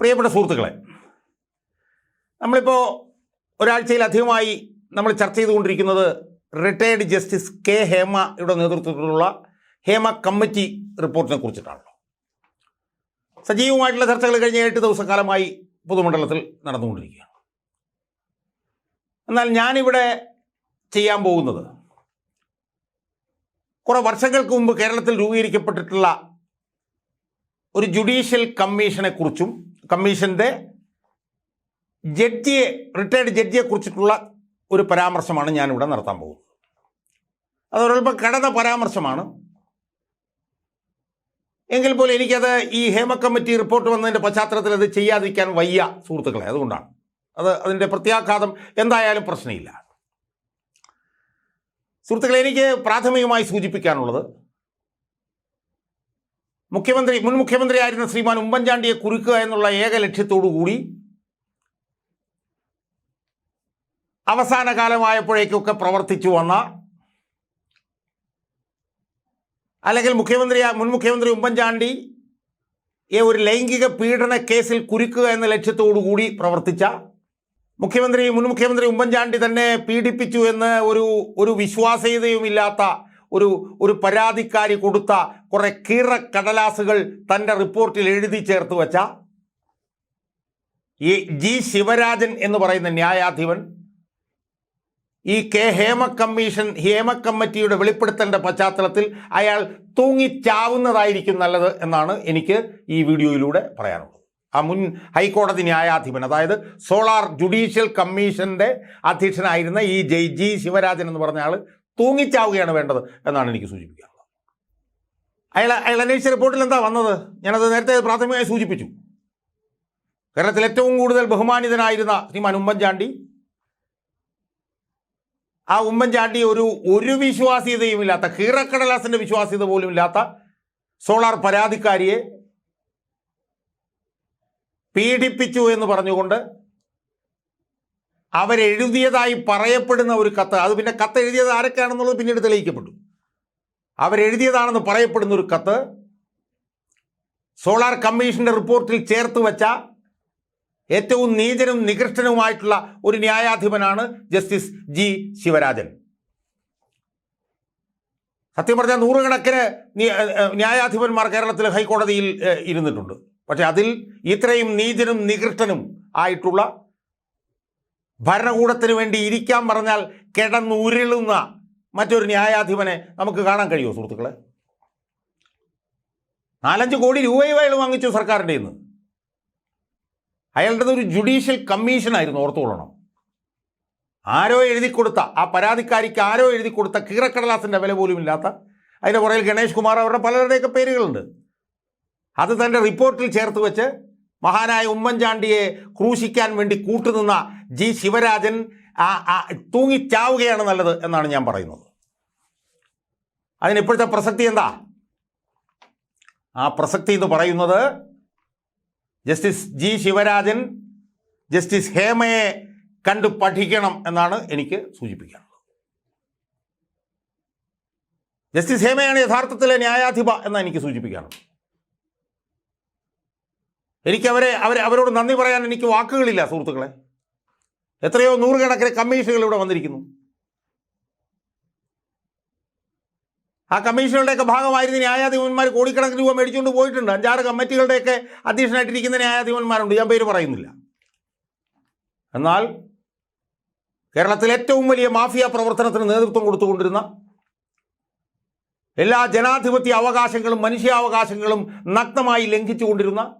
പ്രിയപ്പെട്ട സുഹൃത്തുക്കളെ നമ്മളിപ്പോൾ ഒരാഴ്ചയിലധികമായി നമ്മൾ ചർച്ച ചെയ്തുകൊണ്ടിരിക്കുന്നത് റിട്ടയേർഡ് ജസ്റ്റിസ് കെ ഹേമയുടെ നേതൃത്വത്തിലുള്ള ഹേമ കമ്മിറ്റി റിപ്പോർട്ടിനെ കുറിച്ചിട്ടാണല്ലോ സജീവമായിട്ടുള്ള ചർച്ചകൾ കഴിഞ്ഞ എട്ട് ദിവസക്കാലമായി പൊതുമണ്ഡലത്തിൽ നടന്നുകൊണ്ടിരിക്കുകയാണ്. എന്നാൽ ഞാനിവിടെ ചെയ്യാൻ പോകുന്നത് കുറേ വർഷങ്ങൾക്ക് മുമ്പ് കേരളത്തിൽ രൂപീകരിക്കപ്പെട്ടിട്ടുള്ള ഒരു ജുഡീഷ്യൽ കമ്മീഷനെ കുറിച്ചും കമ്മീഷന്റെ ജഡ്ജിയെ റിട്ടയർഡ് ജഡ്ജിയെ കുറിച്ചിട്ടുള്ള ഒരു പരാമർശമാണ് ഞാനിവിടെ നടത്താൻ പോകുന്നത്. അതൊരൽപ്പം കടന്ന പരാമർശമാണ്. എങ്കിൽ പോലും എനിക്കത് ഈ ഹേമ കമ്മിറ്റി റിപ്പോർട്ട് വന്നതിന്റെ പശ്ചാത്തലത്തിൽ അത് ചെയ്യാതിരിക്കാൻ വയ്യ സുഹൃത്തുക്കളെ. അതുകൊണ്ടാണ്. അത് അതിന്റെ പ്രത്യാഘാതം എന്തായാലും പ്രശ്നമില്ല. സുഹൃത്തുക്കളെ എനിക്ക് പ്രാഥമികമായി സൂചിപ്പിക്കാനുള്ളത് മുഖ്യമന്ത്രി മുൻ മുഖ്യമന്ത്രിയായിരുന്ന ശ്രീമാൻ ഉമ്മൻചാണ്ടിയെ കുറിക്കുക എന്നുള്ള ഏക ലക്ഷ്യത്തോടു കൂടി അവസാന കാലമായപ്പോഴേക്കൊക്കെ പ്രവർത്തിച്ചു വന്ന അല്ലെങ്കിൽ മുഖ്യമന്ത്രി മുൻ മുഖ്യമന്ത്രി ഉമ്മൻചാണ്ടി ഒരു ലൈംഗിക പീഡന കേസിൽ കുരുക്കുക എന്ന ലക്ഷ്യത്തോടു കൂടി പ്രവർത്തിച്ച മുഖ്യമന്ത്രി മുൻ മുഖ്യമന്ത്രി ഉമ്മൻചാണ്ടി തന്നെ പീഡിപ്പിച്ചു എന്ന് ഒരു ഒരു വിശ്വാസ്യതയുമില്ലാത്ത ഒരു ഒരു പരാതിക്കാരി കൊടുത്ത കുറെ കീറ കടലാസുകൾ തന്റെ റിപ്പോർട്ടിൽ എഴുതി ചേർത്ത് വച്ച ഈ ജി ശിവരാജൻ എന്ന് പറയുന്ന ന്യായാധിപൻ ഈ കെ ഹേമ കമ്മീഷൻ ഹേമ കമ്മിറ്റിയുടെ വെളിപ്പെടുത്തലിന്റെ പശ്ചാത്തലത്തിൽ അയാൾ തൂങ്ങിച്ചാവുന്നതായിരിക്കും നല്ലത് എന്നാണ് എനിക്ക് ഈ വീഡിയോയിലൂടെ പറയാനുള്ളത്. ആ മുൻ ഹൈക്കോടതി ന്യായാധിപൻ അതായത് സോളാർ ജുഡീഷ്യൽ കമ്മീഷന്റെ അധ്യക്ഷനായിരുന്ന ഈ ജയ് ജി ശിവരാജൻ എന്ന് പറഞ്ഞ ആൾ തൂങ്ങിച്ചാവുകയാണ് വേണ്ടത് എന്നാണ് എനിക്ക് സൂചിപ്പിക്കാനുള്ളത്. അയാൾ അയാൾ അന്വേഷിച്ച റിപ്പോർട്ടിൽ എന്താ വന്നത്? ഞാനത് നേരത്തെ പ്രാഥമികമായി സൂചിപ്പിച്ചു. കേരളത്തിൽ ഏറ്റവും കൂടുതൽ ബഹുമാനിതനായിരുന്ന ശ്രീമാൻ ഉമ്മൻചാണ്ടി. ആ ഉമ്മൻചാണ്ടി ഒരു ഒരു വിശ്വാസ്യതയും ഇല്ലാത്ത കീറക്കടലാസിന്റെ വിശ്വാസ്യത പോലും ഇല്ലാത്ത സോളാർ പരാതിക്കാരിയെ പീഡിപ്പിച്ചു എന്ന് പറഞ്ഞുകൊണ്ട് അവരെഴുതിയതായി പറയപ്പെടുന്ന ഒരു കത്ത് അത് പിന്നെ കത്ത് എഴുതിയത് ആരൊക്കെയാണെന്നുള്ളത് പിന്നീട് തെളിയിക്കപ്പെട്ടു. അവരെഴുതിയതാണെന്ന് പറയപ്പെടുന്ന ഒരു കത്ത് സോളാർ കമ്മീഷന്റെ റിപ്പോർട്ടിൽ ചേർത്ത് വച്ച ഏറ്റവും നീചനും നികൃഷ്ടനുമായിട്ടുള്ള ഒരു ന്യായാധിപനാണ് ജസ്റ്റിസ് ജി ശിവരാജൻ. സത്യം പറഞ്ഞാൽ നൂറുകണക്കിന് ന്യായാധിപന്മാർ കേരളത്തിൽ ഹൈക്കോടതിയിൽ ഇരുന്നിട്ടുണ്ട്. പക്ഷെ അതിൽ ഇത്രയും നീചനും നികൃഷ്ടനും ആയിട്ടുള്ള ഭരണകൂടത്തിന് വേണ്ടി ഇരിക്കാൻ പറഞ്ഞാൽ കിടന്നുരുളുന്ന മറ്റൊരു ന്യായാധിപനെ നമുക്ക് കാണാൻ കഴിയുമോ സുഹൃത്തുക്കളെ? നാലഞ്ച് കോടി രൂപയും അയാൾ വാങ്ങിച്ചു സർക്കാരിന്റെ നിന്ന് അയാളുടെ ഒരു ജുഡീഷ്യൽ കമ്മീഷനായിരുന്നു ഓർത്തുകൊള്ളണം ആരോ എഴുതി കൊടുത്ത ആ പരാതിക്കാരിക്ക് ആരോ എഴുതി കൊടുത്ത കീറക്കടലാസിന്റെ വില പോലും ഇല്ലാത്ത അതിന്റെ പുറകിൽ ഗണേഷ് കുമാർ അവരുടെ പലരുടെയൊക്കെ പേരുകളുണ്ട്. അത് തന്റെ റിപ്പോർട്ടിൽ ചേർത്ത് വെച്ച് മഹാനായ ഉമ്മൻചാണ്ടിയെ ക്രൂശിക്കാൻ വേണ്ടി കൂട്ടുനിന്ന ജി ശിവരാജൻ ആ തൂങ്ങിച്ചാവുകയാണ് നല്ലത് എന്നാണ് ഞാൻ പറയുന്നത്. അതിന് ഇപ്പോഴത്തെ പ്രസക്തി എന്താ? ആ പ്രസക്തി എന്ന് പറയുന്നത് ജസ്റ്റിസ് ജി ശിവരാജൻ ജസ്റ്റിസ് ഹേമയെ കണ്ടു പഠിക്കണം എന്നാണ് എനിക്ക് സൂചിപ്പിക്കാനുള്ളത്. ജസ്റ്റിസ് ഹേമയാണ് യഥാർത്ഥത്തിലെ ന്യായാധിപ എന്നാണ് എനിക്ക് സൂചിപ്പിക്കാനുള്ളത്. എനിക്കവരെ അവരെ അവരോട് നന്ദി പറയാൻ എനിക്ക് വാക്കുകളില്ല സുഹൃത്തുക്കളെ. എത്രയോ നൂറുകണക്കിന് കമ്മീഷനുകൾ ഇവിടെ വന്നിരിക്കുന്നു. ആ കമ്മീഷനുകളുടെയൊക്കെ ഭാഗമായിരുന്ന ന്യായാധിപന്മാർ കോടിക്കണക്കിന് രൂപ മേടിച്ചുകൊണ്ട് പോയിട്ടുണ്ട്. അഞ്ചാറ് കമ്മിറ്റികളുടെയൊക്കെ അധ്യക്ഷനായിട്ടിരിക്കുന്ന ന്യായാധിപന്മാരുണ്ട്. ഞാൻ പേര് പറയുന്നില്ല. എന്നാൽ കേരളത്തിൽ ഏറ്റവും വലിയ മാഫിയ പ്രവർത്തനത്തിന് നേതൃത്വം കൊടുത്തുകൊണ്ടിരുന്ന എല്ലാ ജനാധിപത്യ അവകാശങ്ങളും മനുഷ്യാവകാശങ്ങളും നഗ്നമായി ലംഘിച്ചുകൊണ്ടിരുന്ന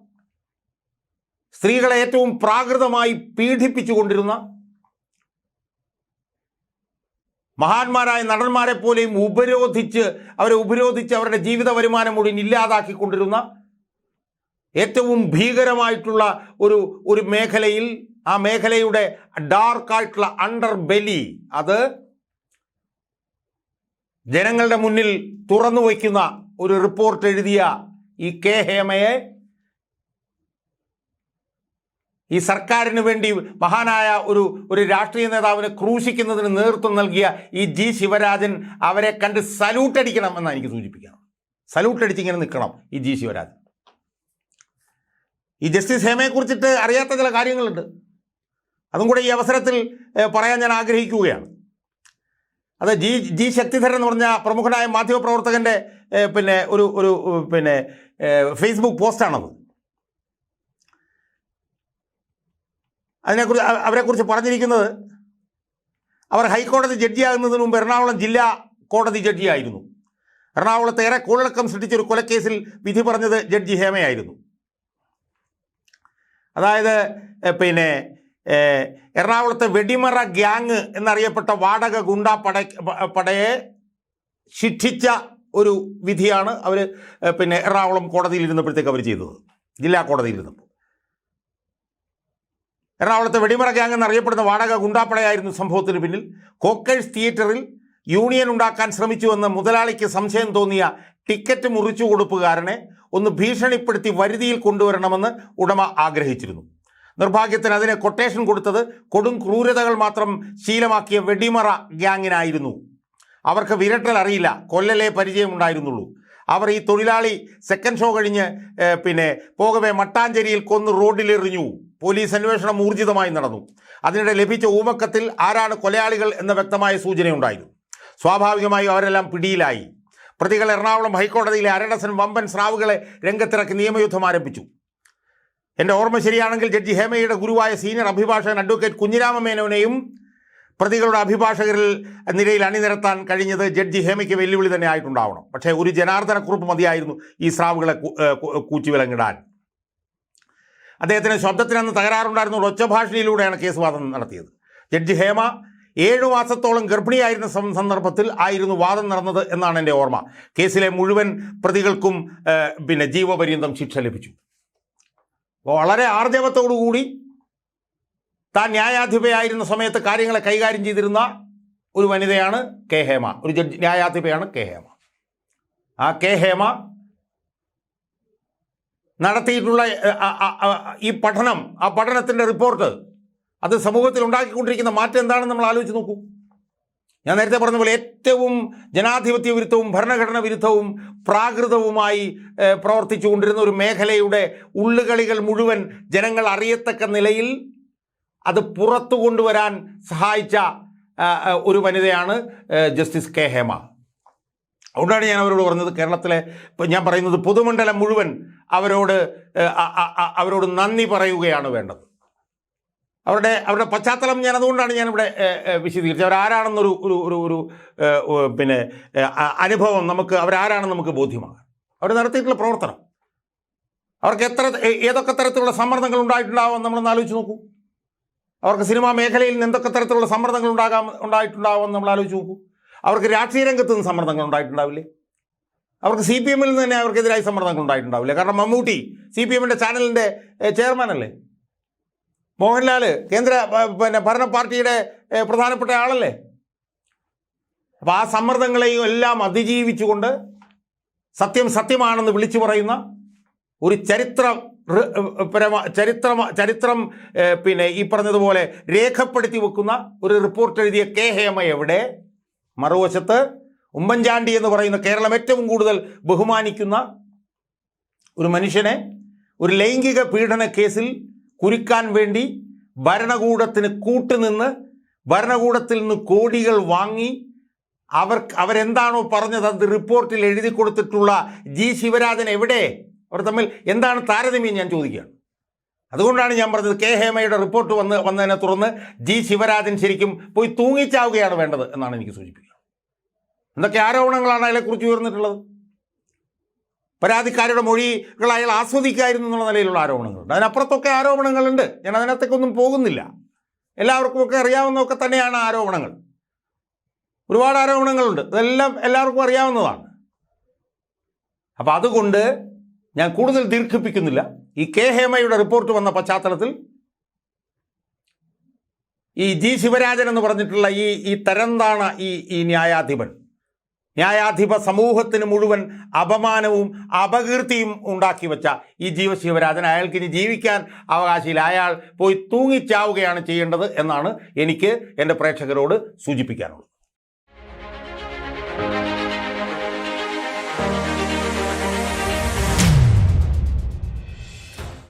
സ്ത്രീകളെ ഏറ്റവും പ്രാകൃതമായി പീഡിപ്പിച്ചുകൊണ്ടിരുന്ന മഹാന്മാരായ നടന്മാരെ പോലെയും ഉപരോധിച്ച് അവരെ ഉപരോധിച്ച് അവരുടെ ജീവിത വരുമാനം മുഴുവൻ ഇല്ലാതാക്കിക്കൊണ്ടിരുന്ന ഏറ്റവും ഭീകരമായിട്ടുള്ള ഒരു ഒരു മേഖലയിൽ ആ മേഖലയുടെ ഡാർക്കായിട്ടുള്ള അണ്ടർ ബെലി അത് ജനങ്ങളുടെ മുന്നിൽ തുറന്നു വയ്ക്കുന്ന ഒരു റിപ്പോർട്ട് എഴുതിയ ഈ കെ ഹേമയെ ഈ സർക്കാരിന് വേണ്ടി മഹാനായ ഒരു ഒരു രാഷ്ട്രീയ നേതാവിനെ ക്രൂശിക്കുന്നതിന് നേതൃത്വം നൽകിയ ഈ ജി ശിവരാജൻ അവരെ കണ്ട് സല്യൂട്ട് അടിക്കണം എന്നാണ് എനിക്ക് സൂചിപ്പിക്കണം സല്യൂട്ട് അടിച്ചിങ്ങനെ നിൽക്കണം ഈ ജി ശിവരാജൻ. ഈ ജസ്റ്റിസ് ഹേമയെ കുറിച്ചിട്ട് അറിയാത്ത ചില കാര്യങ്ങളുണ്ട്. അതും കൂടെ ഈ അവസരത്തിൽ പറയാൻ ഞാൻ ആഗ്രഹിക്കുകയാണ്. അത് ജി ജി ശക്തിധരൻ എന്ന് പറഞ്ഞ പ്രമുഖനായ മാധ്യമപ്രവർത്തകന്റെ പിന്നെ ഒരു ഒരു പിന്നെ ഫേസ്ബുക്ക് പോസ്റ്റാണത് അതിനെക്കുറിച്ച് അവരെക്കുറിച്ച് പറഞ്ഞിരിക്കുന്നത് അവർ ഹൈക്കോടതി ജഡ്ജിയാകുന്നതിന് മുമ്പ് എറണാകുളം ജില്ലാ കോടതി ജഡ്ജിയായിരുന്നു. എറണാകുളത്ത് ഏറെ കോളിളക്കം സൃഷ്ടിച്ചൊരു കൊലക്കേസിൽ വിധി പറഞ്ഞത് ജഡ്ജി ഹേമയായിരുന്നു. അതായത് പിന്നെ എറണാകുളത്തെ വെടിമറ ഗ്യാങ് എന്നറിയപ്പെട്ട വാടക ഗുണ്ട പട പടയെ ശിക്ഷിച്ച ഒരു വിധിയാണ് അവർ പിന്നെ എറണാകുളം കോടതിയിൽ ഇരുന്നപ്പോഴത്തേക്ക് അവർ ചെയ്തത്. ജില്ലാ കോടതിയിൽ ഇരുന്നപ്പോൾ എറണാകുളത്തെ വെടിമറ ഗ്യാങ് എന്നറിയപ്പെടുന്ന വാടക ഗുണ്ടാപ്പടയായിരുന്നു സംഭവത്തിന് പിന്നിൽ. കോക്കേഴ്സ് തിയേറ്ററിൽ യൂണിയൻ ഉണ്ടാക്കാൻ ശ്രമിച്ചുവെന്ന് മുതലാളിക്ക് സംശയം തോന്നിയ ടിക്കറ്റ് മുറിച്ചു കൊടുപ്പുകാരനെ ഒന്ന് ഭീഷണിപ്പെടുത്തി വരുതിയിൽ കൊണ്ടുവരണമെന്ന് ഉടമ ആഗ്രഹിച്ചിരുന്നു. നിർഭാഗ്യത്തിന് അതിനെ കൊട്ടേഷൻ കൊടുത്തത് കൊടും ക്രൂരതകൾ മാത്രം ശീലമാക്കിയ വെടിമറ ഗ്യാങ്ങിനായിരുന്നു അവർക്ക് വിരട്ടൽ അറിയില്ല. കൊല്ലലേ പരിചയമുണ്ടായിരുന്നുള്ളൂ. അവർ ഈ തൊഴിലാളി സെക്കൻഡ് ഷോ കഴിഞ്ഞ് പിന്നെ പോകവേ മട്ടാഞ്ചേരിയിൽ കൊന്ന് റോഡിലെറിഞ്ഞു. പോലീസ് അന്വേഷണം ഊർജിതമായി നടന്നു. അതിനിടെ ലഭിച്ച ഊമക്കത്തിൽ ആരാണ് കൊലയാളികൾ എന്ന വ്യക്തമായ സൂചനയുണ്ടായിരുന്നു. സ്വാഭാവികമായി അവരെല്ലാം പിടിയിലായി. പ്രതികൾ എറണാകുളം ഹൈക്കോടതിയിലെ അരഡസൻ വമ്പൻ സ്രാവുകളെ രംഗത്തിറക്കി നിയമയുദ്ധം ആരംഭിച്ചു. എന്റെ ഓർമ്മ ശരിയാണെങ്കിൽ ജഡ്ജി ഹേമയുടെ ഗുരുവായ സീനിയർ അഭിഭാഷകൻ അഡ്വക്കേറ്റ് കുഞ്ഞിരാമ മേനോനെയും പ്രതികളുടെ അഭിഭാഷകരിൽ നിരയിൽ അണിനിരത്താൻ കഴിഞ്ഞത് ജഡ്ജി ഹേമയ്ക്ക് വെല്ലുവിളി തന്നെ ആയിട്ടുണ്ടാവണം. പക്ഷേ ഒരു ജനാർദ്ദന കുറിപ്പ് മതിയായിരുന്നു ഈ സ്രാവുകളെ കൂച്ചുവിലങ്ങിടാൻ അദ്ദേഹത്തിന് ശബ്ദത്തിനന്ന് തകരാറുണ്ടായിരുന്ന ഒച്ചഭാഷയിലൂടെയാണ് കേസ് വാദം നടത്തിയത്. ജഡ്ജി ഹേമ ഏഴു മാസത്തോളം ഗർഭിണിയായിരുന്ന സന്ദർഭത്തിൽ ആയിരുന്നു വാദം നടന്നത് എന്നാണ് എന്റെ ഓർമ്മ. കേസിലെ മുഴുവൻ പ്രതികൾക്കും പിന്നെ ജീവപര്യന്തം ശിക്ഷ ലഭിച്ചു. വളരെ ആർജവത്തോടുകൂടി താൻ ന്യായാധിപയായിരുന്ന സമയത്ത് കാര്യങ്ങളെ കൈകാര്യം ചെയ്തിരുന്ന ഒരു വനിതയാണ് കെ ഹേമ. ഒരു ജഡ്ജി ന്യായാധിപയാണ് കെ ഹേമ. ആ കെ ഹേമ നടത്തിയിട്ടുള്ള ഈ പഠനം ആ പഠനത്തിന്റെ റിപ്പോർട്ട് അത് സമൂഹത്തിൽ ഉണ്ടാക്കിക്കൊണ്ടിരിക്കുന്ന മാറ്റം എന്താണെന്ന് നമ്മൾ ആലോചിച്ച് നോക്കൂ. ഞാൻ നേരത്തെ പറഞ്ഞ പോലെ ഏറ്റവും ജനാധിപത്യ വിരുദ്ധവും ഭരണഘടന വിരുദ്ധവും പ്രാകൃതവുമായി പ്രവർത്തിച്ചു കൊണ്ടിരുന്ന ഒരു മേഖലയുടെ ഉള്ളുകളികൾ മുഴുവൻ ജനങ്ങൾ അറിയത്തക്ക നിലയിൽ അത് പുറത്തു കൊണ്ടുവരാൻ സഹായിച്ച ഒരു വനിതയാണ് ജസ്റ്റിസ് കെ ഹേമ. അതുകൊണ്ടാണ് ഞാൻ അവരോട് പറഞ്ഞത് കേരളത്തിലെ ഞാൻ പറയുന്നത് പൊതുമണ്ഡലം മുഴുവൻ അവരോട് അവരോട് നന്ദി പറയുകയാണ് വേണ്ടത്. അവരുടെ അവരുടെ പശ്ചാത്തലം ഞാൻ അതുകൊണ്ടാണ് ഞാനിവിടെ വിശദീകരിച്ചത്. അവരാരാണെന്നൊരു ഒരു ഒരു ഒരു പിന്നെ അനുഭവം നമുക്ക് അവരാരാണെന്ന് നമുക്ക് ബോധ്യമാകാം. അവർ നടത്തിയിട്ടുള്ള പ്രവർത്തനം. അവർക്ക് എത്ര ഏതൊക്കെ തരത്തിലുള്ള സമ്മർദ്ദങ്ങൾ ഉണ്ടായിട്ടുണ്ടാവും നമ്മളൊന്ന് ആലോചിച്ച് നോക്കൂ. അവർക്ക് സിനിമാ മേഖലയിൽ നിന്ന് എന്തൊക്കെ തരത്തിലുള്ള സമ്മർദ്ദങ്ങൾ ഉണ്ടാകാം ഉണ്ടായിട്ടുണ്ടാവുമെന്ന് നമ്മൾ ആലോചിച്ച് നോക്കൂ. അവർക്ക് രാഷ്ട്രീയ രംഗത്ത് നിന്ന് സമ്മർദ്ദങ്ങൾ ഉണ്ടായിട്ടുണ്ടാവില്ലേ? അവർക്ക് സി പി എമ്മിൽ നിന്ന് തന്നെ അവർക്കെതിരായി സമ്മർദ്ദങ്ങൾ ഉണ്ടായിട്ടുണ്ടാവില്ലേ? കാരണം മമ്മൂട്ടി സി പി എമ്മിന്റെ ചാനലിന്റെ ചെയർമാൻ അല്ലേ മോഹൻലാൽ കേന്ദ്ര പിന്നെ ഭരണ പാർട്ടിയുടെ പ്രധാനപ്പെട്ട ആളല്ലേ? അപ്പോൾ ആ സമ്മർദ്ദങ്ങളെയും എല്ലാം അതിജീവിച്ചുകൊണ്ട് സത്യം സത്യമാണെന്ന് വിളിച്ചു പറയുന്ന ഒരു ചരിത്ര ചരിത്രം ചരിത്രം പിന്നെ ഈ പറഞ്ഞതുപോലെ രേഖപ്പെടുത്തി വെക്കുന്ന ഒരു റിപ്പോർട്ട് എഴുതിയ കെ. ഹേമ എവിടെ? മറുവശത്ത് ഉമ്മൻചാണ്ടി എന്ന് പറയുന്ന കേരളം ഏറ്റവും കൂടുതൽ ബഹുമാനിക്കുന്ന ഒരു മനുഷ്യനെ ഒരു ലൈംഗിക പീഡന കേസിൽ കുരുക്കാൻ വേണ്ടി ഭരണകൂടത്തിന് കൂട്ടുനിന്ന് ഭരണകൂടത്തിൽ നിന്ന് കോടികൾ വാങ്ങി അവർ അവരെന്താണോ പറഞ്ഞത് അത് റിപ്പോർട്ടിൽ എഴുതി കൊടുത്തിട്ടുള്ള ജി. ശിവരാജൻ എവിടെ? അവർ തമ്മിൽ എന്താണ് താരതമ്യം ഞാൻ ചോദിക്കുകയാണ്. അതുകൊണ്ടാണ് ഞാൻ പറഞ്ഞത് കെ ഹേമയുടെ റിപ്പോർട്ട് വന്ന് വന്നതിനെ തുടർന്ന് ജി ശിവരാജൻ ശരിക്കും പോയി തൂങ്ങിച്ചാവുകയാണ് വേണ്ടത് എന്നാണ് എനിക്ക് സൂചിപ്പിക്കുക. എന്തൊക്കെ ആരോപണങ്ങളാണ് അതിനെക്കുറിച്ച് ഉയർന്നിട്ടുള്ളത്? പരാതിക്കാരുടെ മൊഴികൾ അയാൾ ആസ്വദിക്കായിരുന്നു എന്നുള്ള നിലയിലുള്ള ആരോപണങ്ങളുണ്ട്. അതിനപ്പുറത്തൊക്കെ ആരോപണങ്ങളുണ്ട്. ഞാൻ അതിനകത്തേക്കൊന്നും പോകുന്നില്ല. എല്ലാവർക്കും ഒക്കെ അറിയാവുന്നതൊക്കെ തന്നെയാണ് ആരോപണങ്ങൾ. ഒരുപാട് ആരോപണങ്ങളുണ്ട്. ഇതെല്ലാം എല്ലാവർക്കും അറിയാവുന്നതാണ്. അപ്പം അതുകൊണ്ട് ഞാൻ കൂടുതൽ ദീർഘിപ്പിക്കുന്നില്ല. ഈ കെ ഹേമയുടെ റിപ്പോർട്ട് വന്ന പശ്ചാത്തലത്തിൽ ഈ ജി ശിവരാജൻ എന്ന് പറഞ്ഞിട്ടുള്ള ഈ ഈ തരന്താണ് ഈ ഈ ന്യായാധിപൻ. ന്യായാധിപ സമൂഹത്തിന് മുഴുവൻ അപമാനവും അപകീർത്തിയും ഉണ്ടാക്കി വെച്ച ഈ ജീവ ശിവരാജൻ. അയാൾക്ക് ഇനി ജീവിക്കാൻ അവകാശമില്ല. അയാൾ പോയി തൂങ്ങിച്ചാവുകയാണ് ചെയ്യേണ്ടത് എന്നാണ് എനിക്ക് എന്റെ പ്രേക്ഷകരോട് സൂചിപ്പിക്കാനുള്ളത്.